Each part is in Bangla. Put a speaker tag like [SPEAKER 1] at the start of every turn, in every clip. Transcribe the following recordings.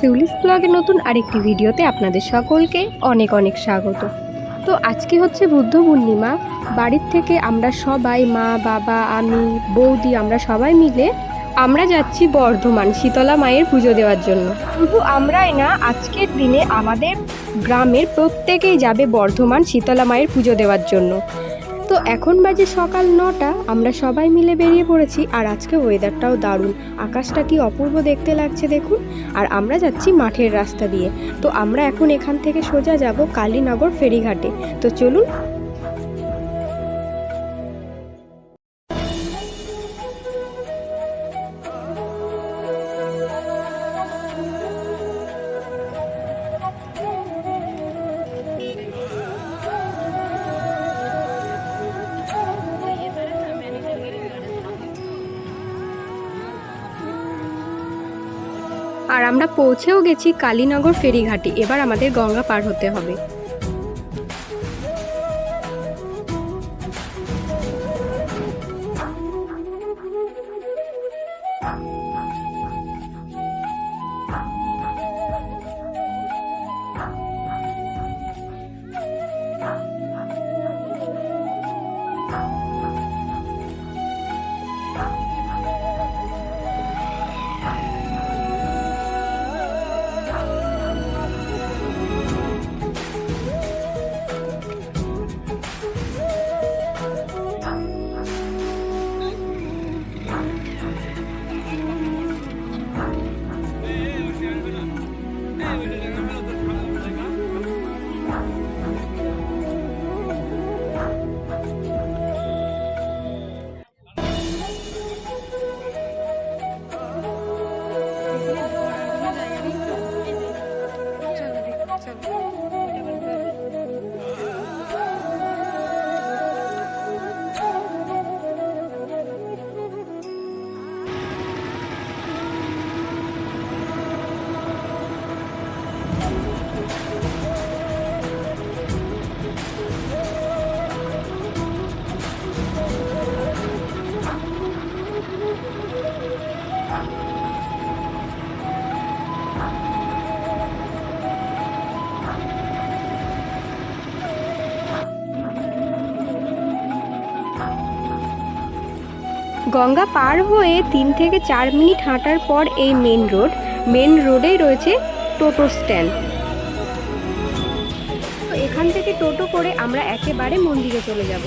[SPEAKER 1] সিউলিস ব্লগের নতুন আরেকটি ভিডিওতে আপনাদের সকলকে অনেক অনেক স্বাগত। তো আজকে হচ্ছে বুদ্ধ পূর্ণিমা। বাড়ির থেকে আমরা সবাই, মা, বাবা, আমি, বৌদি, আমরা সবাই মিলে আমরা যাচ্ছি বর্ধমান শীতলা মায়ের পুজো দেওয়ার জন্য। শুধু আমরাই না, আজকের দিনে আমাদের গ্রামের প্রত্যেকেই যাবে বর্ধমান শীতলা মায়ের পুজো দেওয়ার জন্য। তো এখন বাজে সকাল নটা, আমরা সবাই মিলে বেরিয়ে পড়েছি আর আজকে ওয়েদারটাও দারুণ। আকাশটা কি অপূর্ব দেখতে লাগছে দেখুন। আর আমরা যাচ্ছি মাঠের রাস্তা দিয়ে। তো আমরা এখন এখান থেকে সোজা যাব কালীনগর ফেরিঘাটে। তো চলুন আমরা পৌঁছেও গেছি কালীনগর ফেরিঘাটে। এবার আমাদের গঙ্গা পার হতে হবে। গঙ্গা পার হয়ে তিন থেকে চার মিনিট হাঁটার পর এই মেন রোড মেন রোডেই রয়েছে টোটো স্ট্যান্ড। তো এখান থেকে টোটো করে আমরা একেবারে মন্দিরে চলে যাব।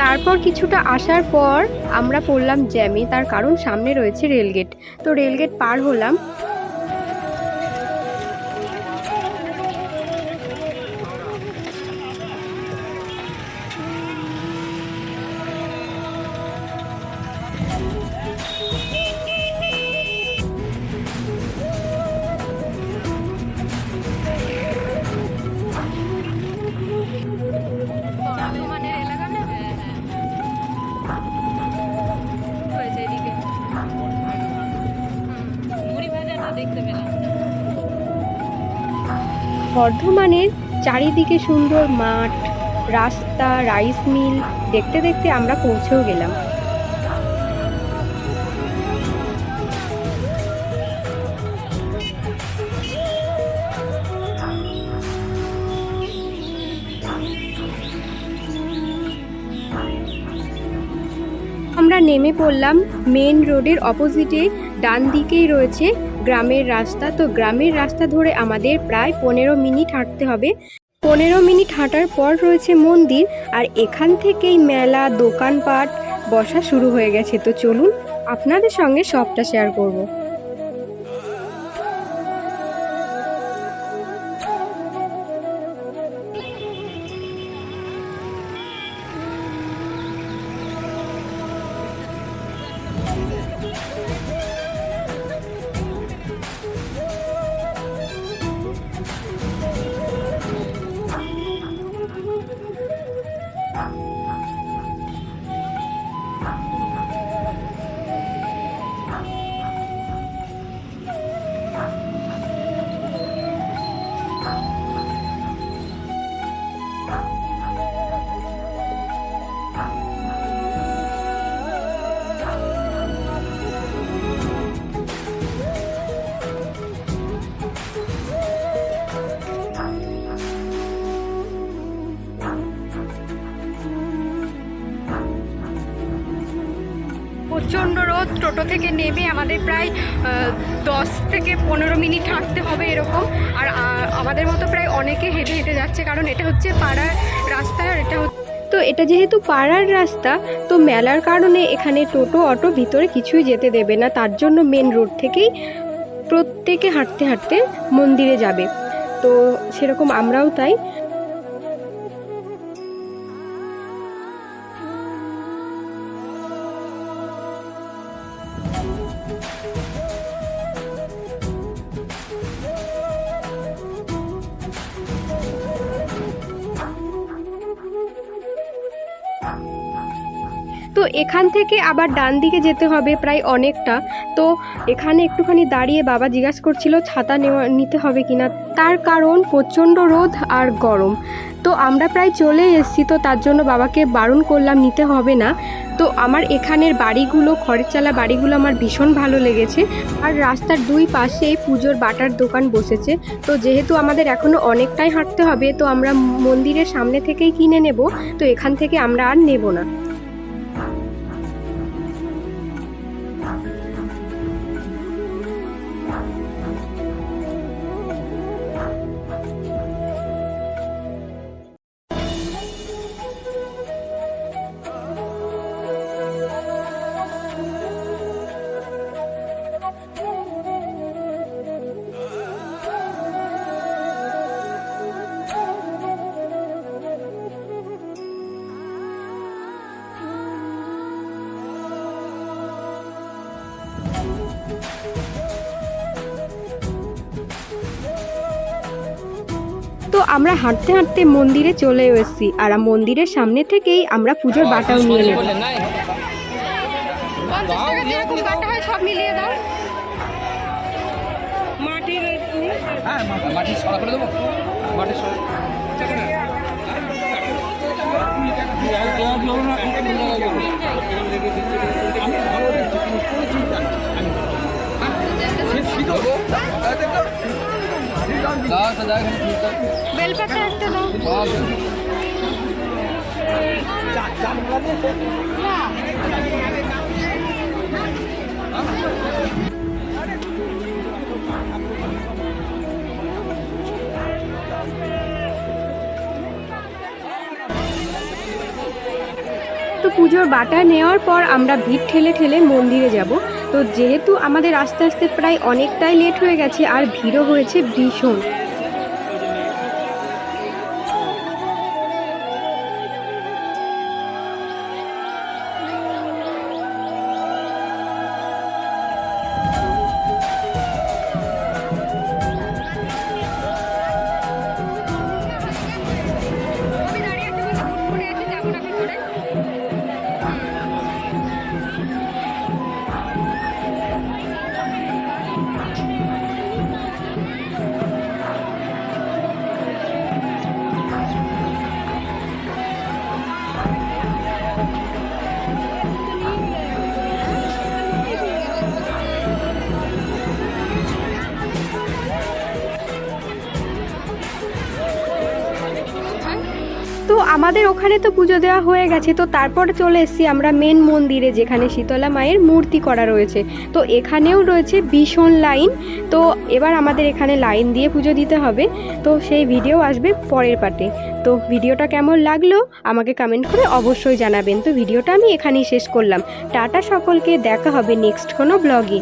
[SPEAKER 1] তারপর কিছুটা আসার পর আমরা পড়লাম জ্যামে, তার কারণ সামনে রয়েছে রেলগেট। তো রেলগেট পার হলাম।
[SPEAKER 2] বর্ধমানের
[SPEAKER 1] চারিদিকে সুন্দর মাঠ, রাস্তা, রাইস মিল, দেখতে দেখতে আমরা পৌঁছেও গেলাম। আমরা নেমে পড়লাম মেন রোডের অপোজিটে ডান দিকেই রয়েছে গ্রামের রাস্তা। তো গ্রামের রাস্তা ধরে আমাদের প্রায় পনেরো মিনিট হাঁটতে হবে। পনেরো মিনিট হাঁটার পর রয়েছে মন্দির আর এখান থেকেই মেলা, দোকানপাট বসা শুরু হয়ে গেছে। তো চলুন আপনাদের সঙ্গে সবটা শেয়ার করব। টোটো থেকে নেমে আমাদের প্রায় দশ থেকে পনেরো মিনিট হাঁটতে হবে এরকম। আর আমাদের মতো প্রায় অনেকে হেঁটে হেঁটে যাচ্ছে, কারণ এটা হচ্ছে পাড়ার রাস্তা আর এটা হচ্ছে তো এটা যেহেতু পাড়ার রাস্তা, তো মেলার কারণে এখানে টোটো, অটো ভিতরে কিছুই যেতে দেবে না। তার জন্য মেন রোড থেকেই প্রত্যেকে হাঁটতে হাঁটতে মন্দিরে যাবে। তো সেরকম আমরাও তাই। এখান থেকে আবার ডান দিকে যেতে হবে প্রায় অনেকটা। তো এখানে একটুখানি দাঁড়িয়ে বাবা জিজ্ঞাসা করছিল, ছাতা নেওয়া, নিতে হবে কিনা? তার কারণ প্রচণ্ড রোদ আর গরম। তো আমরা প্রায় চলে এসেছি, তো তার জন্য বাবাকে বারণ করলাম, নিতে হবে না। তো আমার এখানের বাড়িগুলো খড়ের চালা বাড়িগুলো আমার ভীষণ ভালো লেগেছে। আর রাস্তার দুই পাশে পুজোর বাটার দোকান বসেছে। তো যেহেতু আমাদের এখনও অনেকটাই হাঁটতে হবে, তো আমরা মন্দিরের সামনে থেকেই কিনে নেব। তো এখান থেকে আমরা আর নেব না। তো আমরা হাঁটতে হাঁটতে মন্দিরে চলে এসেছি আর মন্দিরের সামনে থেকেই আমরা পুজোর বাটাও নিয়ে নেব। হয় মাটির বেলপাতা একটা দাও তো পুজোর বাটা নেওয়ার পর আমরা ভিড় ঠেলে ঠেলে মন্দিরে যাব। তো যেহেতু আমাদের আস্তে আস্তে প্রায় অনেকটাই লেট হয়ে গেছে আর ভিড়ও হয়েছে ভীষণ। আমাদের ওখানে তো পুজো দেওয়া হয়ে গেছে, তো তারপরে চলে এসেছি আমরা মেন মন্দিরে যেখানে শীতলা মায়ের মূর্তি করা রয়েছে। তো এখানেও রয়েছে ভীষণ লাইন তো এবার আমাদের এখানে লাইন দিয়ে পুজো দিতে হবে। তো সেই ভিডিও আসবে পরের পাটে তো ভিডিওটা কেমন লাগল, আমাকে কমেন্ট করে অবশ্যই জানাবেন। তো ভিডিওটা আমি এখানেই শেষ করলাম। টাটা সকলকে, দেখা হবে নেক্সট কোনো ব্লগে